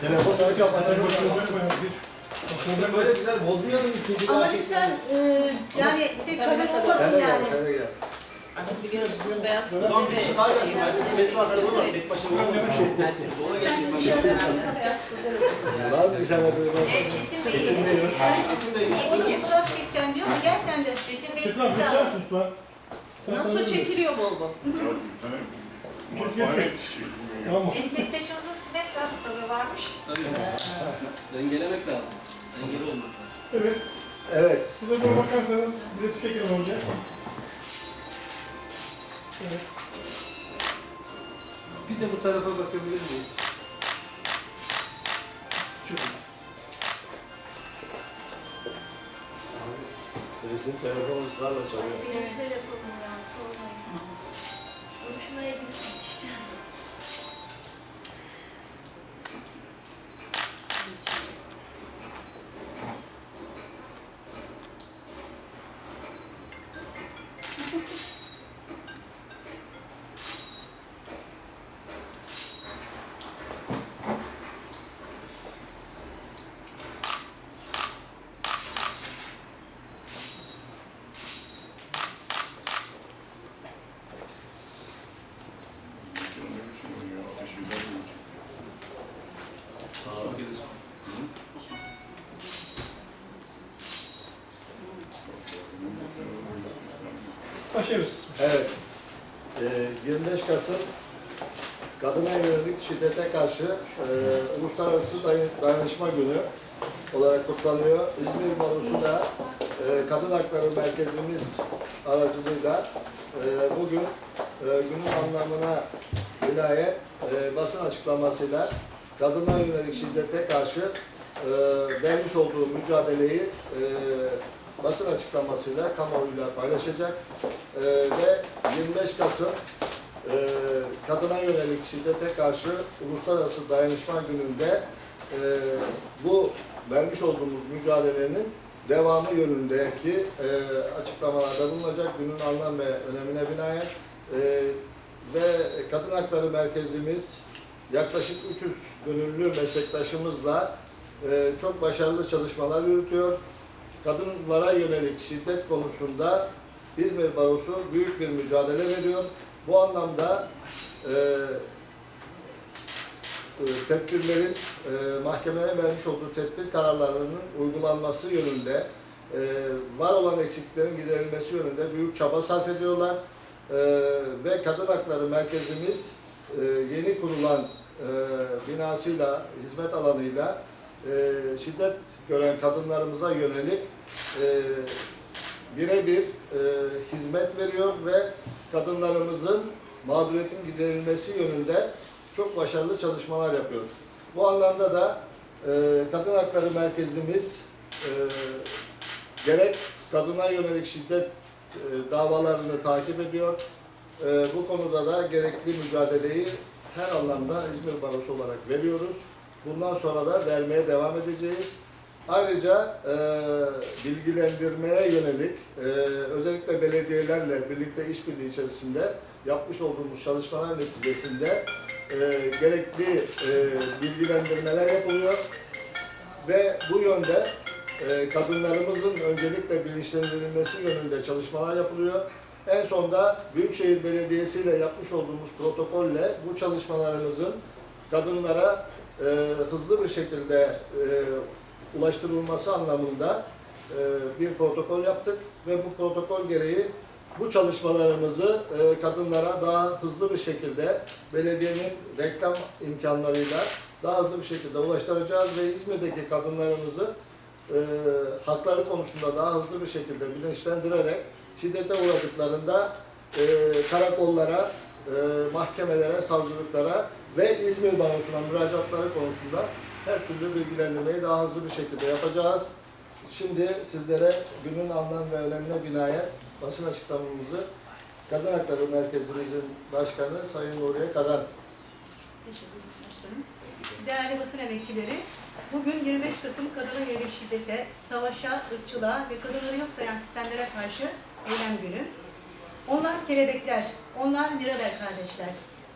Telefonları kapatalım. Böyle güzel bozmayalım ikinci Ama lütfen e, yani bir de Sen olmasın de yani. sen de gel. Biliyoruz bunun beyaz O zaman bir kişi daha gelsin. Ben de simetri hastalığı var. Tek başına olmaz. Sola geçeyim ben. beyaz kuzey Var mı bir tane böyle bak. Çetin Bey, Çetin Bey. O da fotoğraf çekeceğim diyor mu? Gel sen de. Çetin Bey siz de kesin alın. Nasıl çekiliyor bol bol? Tamam mı? Meslektaşımızın simetri hastalığı varmış. Tabii. Dengelemek lazım. Dengeli olmak lazım. Evet. Evet. Size doğru bakarsanız bir resim çekelim önce. Evet. Bir de bu tarafa bakabilir miyiz? Şu. Birisinin telefonu ısrarla çalıyor. Benim telefonum ya Başlıyoruz. Evet. Ee, 25 Kasım Kadına yönelik şiddete karşı e, Uluslararası Day- Dayanışma Günü olarak kutlanıyor. İzmir Barosu da e, Kadın Hakları Merkezimiz aracılığıyla e, bugün e, günün anlamına binaen e, basın açıklamasıyla kadına yönelik şiddete karşı e, vermiş olduğu mücadeleyi e, basın açıklamasıyla kamuoyuyla paylaşacak. E, ve 25 Kasım e, kadına yönelik şiddete karşı Uluslararası Dayanışma Günü'nde e, bu vermiş olduğumuz mücadelenin devamı yönündeki e, açıklamalarda bulunacak. Günün anlam ve önemine binaen e, ve Kadın Hakları Merkezimiz yaklaşık 300 gönüllü meslektaşımızla e, çok başarılı çalışmalar yürütüyor. Kadınlara yönelik şiddet konusunda İzmir Barosu büyük bir mücadele veriyor. Bu anlamda e, e, tedbirlerin, e, mahkemelerin vermiş olduğu tedbir kararlarının uygulanması yönünde, e, var olan eksiklerin giderilmesi yönünde büyük çaba sarf ediyorlar. E, ve Kadın Hakları Merkezimiz e, yeni kurulan e, binasıyla, hizmet alanıyla e, şiddet gören kadınlarımıza yönelik e, birebir hizmet veriyor ve kadınlarımızın mağduriyetin giderilmesi yönünde çok başarılı çalışmalar yapıyor. Bu anlamda da Kadın Hakları Merkezimiz gerek kadına yönelik şiddet davalarını takip ediyor. E, bu konuda da gerekli mücadeleyi her anlamda İzmir Barosu olarak veriyoruz. Bundan sonra da vermeye devam edeceğiz. Ayrıca e, bilgilendirmeye yönelik e, özellikle belediyelerle birlikte işbirliği içerisinde yapmış olduğumuz çalışmalar neticesinde e, gerekli e, bilgilendirmeler yapılıyor ve bu yönde e, kadınlarımızın öncelikle bilinçlendirilmesi yönünde çalışmalar yapılıyor. En sonda Büyükşehir Belediyesi ile yapmış olduğumuz protokolle bu çalışmalarımızın kadınlara e, hızlı bir şekilde e, ulaştırılması anlamında e, bir protokol yaptık ve bu protokol gereği bu çalışmalarımızı e, kadınlara daha hızlı bir şekilde belediyenin reklam imkanlarıyla daha hızlı bir şekilde ulaştıracağız ve İzmir'deki kadınlarımızı e, hakları konusunda daha hızlı bir şekilde bilinçlendirerek şiddete uğradıklarında e, karakollara, e, mahkemelere, savcılıklara ve İzmir Barosu'na müracaatları konusunda her türlü bilgilendirmeyi daha hızlı bir şekilde yapacağız. Şimdi sizlere günün anlam ve önemine binaen basın açıklamamızı Kadın Hakları Merkezimizin Başkanı Sayın Nuriye Kadan Teşekkür ederim. Değerli basın emekçileri, bugün 25 Kasım kadına yönelik şiddete, savaşa, ırkçılığa ve kadınları yok sayan sistemlere karşı eylem günü. Onlar kelebekler, onlar Mirabel kardeşler.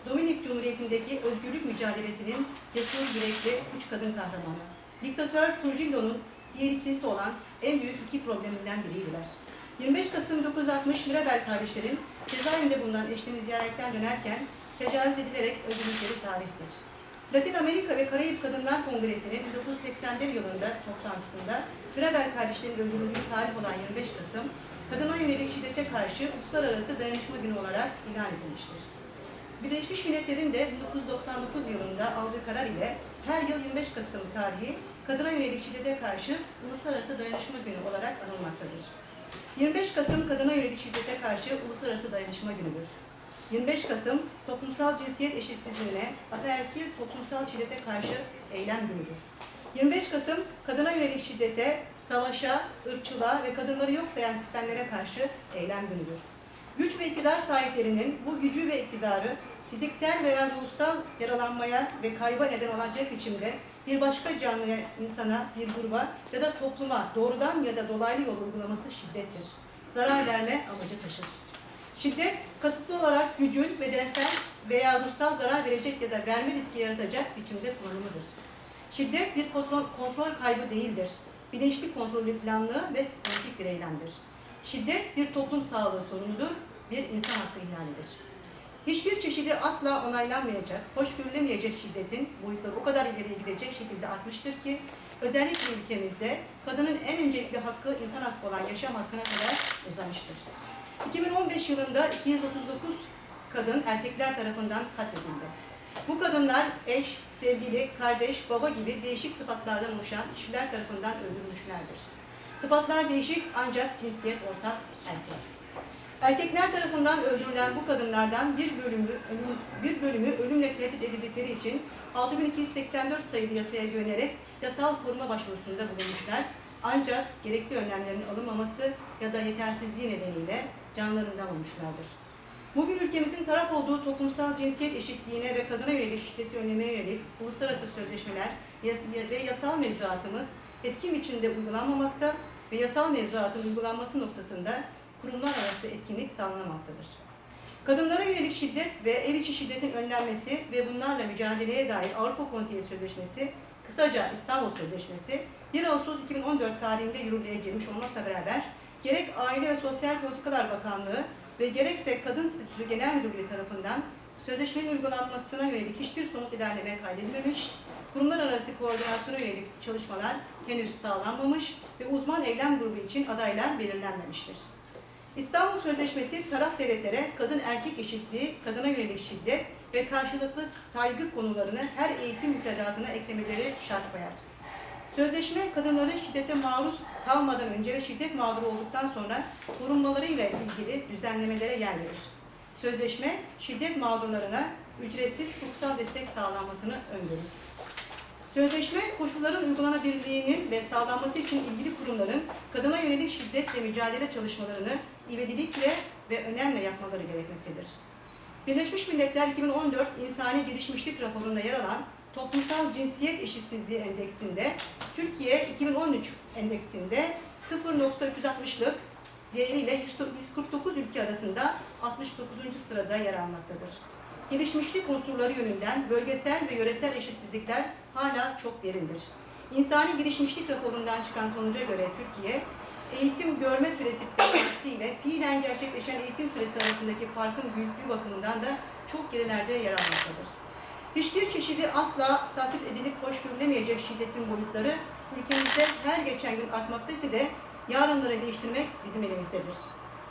Dominik Cumhuriyeti'ndeki özgürlük mücadelesinin cesur yürekli üç kadın kahramanı. Diktatör Trujillo'nun diğer olan en büyük iki probleminden biriydiler. 25 Kasım 1960 Mirabel kardeşlerin cezaevinde bulunan eşlerini ziyaretten dönerken tecavüz edilerek öldürüldükleri tarihtir. Latin Amerika ve Karayip Kadınlar Kongresi'nin 1981 yılında toplantısında Mirabel kardeşlerin öldürüldüğü tarih olan 25 Kasım, kadına yönelik şiddete karşı Uluslararası Dayanışma Günü olarak ilan edilmiştir. Birleşmiş Milletler'in de 1999 yılında aldığı karar ile her yıl 25 Kasım tarihi kadına yönelik şiddete karşı Uluslararası Dayanışma Günü olarak anılmaktadır. 25 Kasım kadına yönelik şiddete karşı Uluslararası Dayanışma Günü'dür. 25 Kasım toplumsal cinsiyet eşitsizliğine, ataerkil toplumsal şiddete karşı eylem günüdür. 25 Kasım kadına yönelik şiddete, savaşa, ırkçılığa ve kadınları yok sayan sistemlere karşı eylem günüdür. Güç ve iktidar sahiplerinin bu gücü ve iktidarı fiziksel veya ruhsal yaralanmaya ve kayba neden olacak biçimde bir başka canlıya, insana, bir gruba ya da topluma doğrudan ya da dolaylı yol uygulaması şiddettir. Zarar verme amacı taşır. Şiddet, kasıtlı olarak gücün bedensel veya ruhsal zarar verecek ya da verme riski yaratacak biçimde kullanımıdır. Şiddet bir kontrol, kontrol kaybı değildir. Bilinçli kontrollü planlı ve sistematik bir eylemdir. Şiddet bir toplum sağlığı sorunudur, bir insan hakkı ihlalidir. Hiçbir çeşidi asla onaylanmayacak, hoş görülemeyecek şiddetin boyutları o kadar ileriye gidecek şekilde artmıştır ki özellikle ülkemizde kadının en öncelikli hakkı insan hakkı olan yaşam hakkına kadar uzamıştır. 2015 yılında 239 kadın erkekler tarafından katledildi. Bu kadınlar eş, sevgili, kardeş, baba gibi değişik sıfatlardan oluşan kişiler tarafından öldürülmüşlerdir. Sıfatlar değişik ancak cinsiyet ortak erkek. Erkekler tarafından öldürülen bu kadınlardan bir bölümü ölüm, bir bölümü ölümle tehdit edildikleri için 6284 sayılı yasaya güvenerek yasal koruma başvurusunda bulunmuşlar. Ancak gerekli önlemlerin alınmaması ya da yetersizliği nedeniyle canlarından olmuşlardır. Bugün ülkemizin taraf olduğu toplumsal cinsiyet eşitliğine ve kadına yönelik şiddeti önlemeye yönelik uluslararası sözleşmeler ve yasal mevzuatımız etkin biçimde uygulanmamakta ve yasal mevzuatın uygulanması noktasında kurumlar arası etkinlik sağlanamaktadır. Kadınlara yönelik şiddet ve ev içi şiddetin önlenmesi ve bunlarla mücadeleye dair Avrupa Konseyi Sözleşmesi, kısaca İstanbul Sözleşmesi, 1 Ağustos 2014 tarihinde yürürlüğe girmiş olmakla beraber gerek Aile ve Sosyal Politikalar Bakanlığı ve gerekse Kadın Statüsü Genel Müdürlüğü tarafından sözleşmenin uygulanmasına yönelik hiçbir somut ilerleme kaydedilmemiş, kurumlar arası koordinasyona yönelik çalışmalar henüz sağlanmamış ve uzman eylem grubu için adaylar belirlenmemiştir. İstanbul Sözleşmesi taraf devletlere kadın erkek eşitliği, kadına yönelik şiddet ve karşılıklı saygı konularını her eğitim müfredatına eklemeleri şart koyar. Sözleşme kadınların şiddete maruz kalmadan önce ve şiddet mağduru olduktan sonra korunmalarıyla ilgili düzenlemelere yer verir. Sözleşme şiddet mağdurlarına ücretsiz hukuksal destek sağlanmasını öngörür. Sözleşme koşulların uygulanabilirliğinin ve sağlanması için ilgili kurumların kadına yönelik şiddetle mücadele çalışmalarını ivedilikle ve önemli yapmaları gerekmektedir. Birleşmiş Milletler 2014 İnsani Gelişmişlik raporunda yer alan Toplumsal Cinsiyet Eşitsizliği Endeksinde Türkiye 2013 endeksinde 0.360'lık değeriyle 149 ülke arasında 69. sırada yer almaktadır. Gelişmişlik unsurları yönünden bölgesel ve yöresel eşitsizlikler hala çok derindir. İnsani gelişmişlik raporundan çıkan sonuca göre Türkiye, eğitim görme süresi ile fiilen gerçekleşen eğitim süresi arasındaki farkın büyüklüğü bakımından da çok gerilerde yer almaktadır. Hiçbir çeşidi asla tasvip edilip hoş görülemeyecek şiddetin boyutları ülkemizde her geçen gün artmakta ise de yarınları değiştirmek bizim elimizdedir.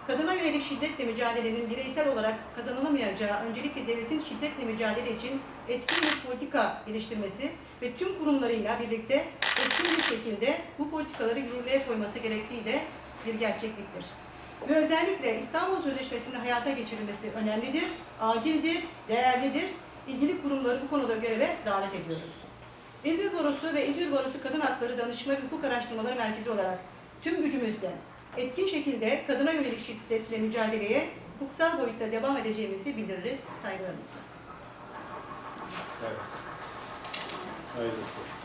Kadına yönelik şiddetle mücadelenin bireysel olarak kazanılamayacağı öncelikle devletin şiddetle mücadele için etkin bir politika geliştirmesi ve tüm kurumlarıyla birlikte etkin bir şekilde bu politikaları yürürlüğe koyması gerektiği de bir gerçekliktir. Ve özellikle İstanbul Sözleşmesi'nin hayata geçirilmesi önemlidir, acildir, değerlidir. İlgili kurumları bu konuda göreve davet ediyoruz. İzmir Barosu ve İzmir Barosu Kadın Hakları Danışma ve Hukuk Araştırmaları Merkezi olarak tüm gücümüzle etkin şekilde kadına yönelik şiddetle mücadeleye hukuksal boyutta devam edeceğimizi bildiririz saygılarımızla. Evet. Hayırlısı.